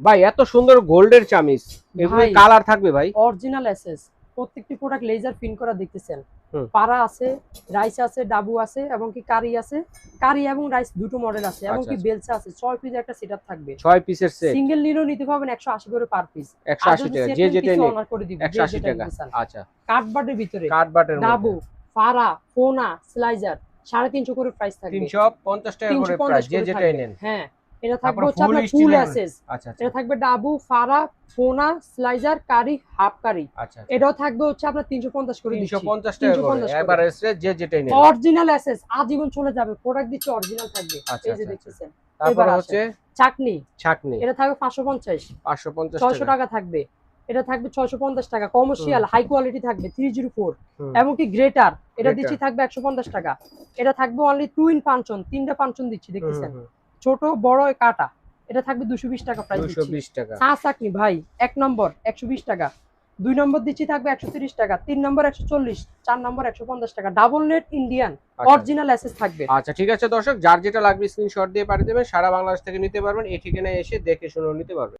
ভাই এত সুন্দর গোল্ডের চামিজ এগুলো কালার থাকবে ভাই? অরিজিনাল এসএস প্রত্যেকটি প্রোডাক্ট লেজার প্রিন্ট করা দেখতেছেন। পাড়া আছে রাইস আছে ডাবু আছে এবং কি কারি আছে। কারি এবং রাইস দুটো মডেল আছে এবং আচ্ছা, কি আচ্ছা। বেলসা আছে ছয় পিস একটা সেটআপ থাকবে। ছয় পিসের সেট সিঙ্গেল নিলেও নিতে পারবেন একশো আশি করে পার পিস একশো আশি টাকা যে যেটা নিন অনার করে দিব একশো আশি টাকা। আচ্ছা। কাঠবাটের ভিতরে। কাঠ বাটের ডাবু ফারা ফোনা স্লাইজার সাড়ে তিনশো করে প্রাইস থাকবে। তিনশো পঞ্চাশ টাকা করে প্রাইস যে থাকবে। নেন। হ্যাঁ। এটা থাকবে হচ্ছে আপনার ফুল অ্যাসেস আচ্ছা আচ্ছা। এটা থাকবে ডাবু ফারা ফোনা স্লাইজার কারি হাফ কারি। আচ্ছা এটাও থাকবে হচ্ছে আপনার তিনশো পঞ্চাশ করে তিনশো দিচ্ছি পঞ্চাশ টাকা করে 350 করে। এবার এসে যে যেটাই নেন অরিজিনাল অ্যাসেস আজীবন চলে যাবে। প্রোডাক্ট দিচ্ছে অরিজিনাল থাকবে। এই যে দেখতেছেন। তারপর হচ্ছে চাকনি। ছাকনি এটা থাকবে পাঁচশো পঞ্চাশ। পাঁচশো পঞ্চাশ ছয়শো টাকা। টাকা থাকবে। এটা থাকবে ছয়শো পঞ্চাশ টাকা। কমার্শিয়াল হাই কোয়ালিটি থাকবে। থ্রি জিরো ফোর হুম। এমনকি গ্রেটার এটা দিচ্ছি থাকবে একশো পঞ্চাশ টাকা। এটা থাকবে অনলি টুইন পাঞ্চন তিনটা পাঞ্চন দিচ্ছি দেখতেছেন। ছোট বড় কাটা। এটা থাকবে দুশো বিশ টাকা প্রাইস দুশো বিশ টাকা। চা চাকনি ভাই এক নম্বর একশো বিশ টাকা। দুই নম্বর দিচ্ছি থাকবে একশো তিরিশ টাকা। তিন নম্বর একশো চল্লিশ চার নম্বর একশো পঞ্চাশ টাকা। Double net Indian. অরিজিনাল অ্যাসেস থাকবে। আচ্ছা ঠিক আছে দর্শক যার যেটা লাগবে স্ক্রিনশট দিয়ে পাঠিয়ে দেবেন সারা বাংলাদেশ থেকে নিতে পারবেন। এই ঠিকানায় এসে দেখে শুনে নিতে পারবেন।